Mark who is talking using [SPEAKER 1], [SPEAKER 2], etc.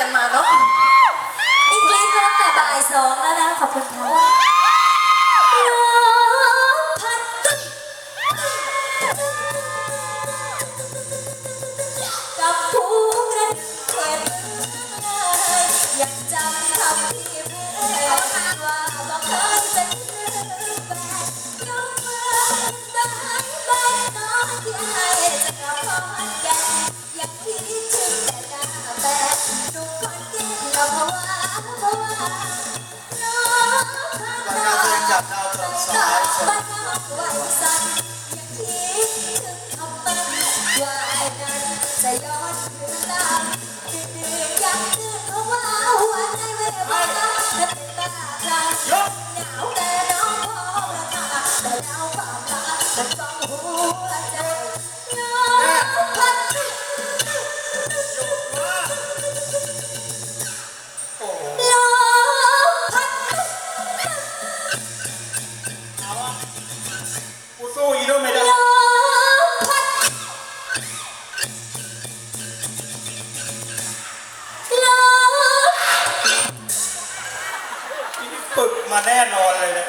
[SPEAKER 1] กันมาเนาะอีกแล้ง
[SPEAKER 2] แต่บ่ายส
[SPEAKER 1] องแล้วนะ ขอบคุณค่ะน้องพัดกับผู้กระเด็
[SPEAKER 2] อยาก
[SPEAKER 1] จำคำ
[SPEAKER 2] ที่ Yeah. ฝึกมาแน่นอนเลยนะ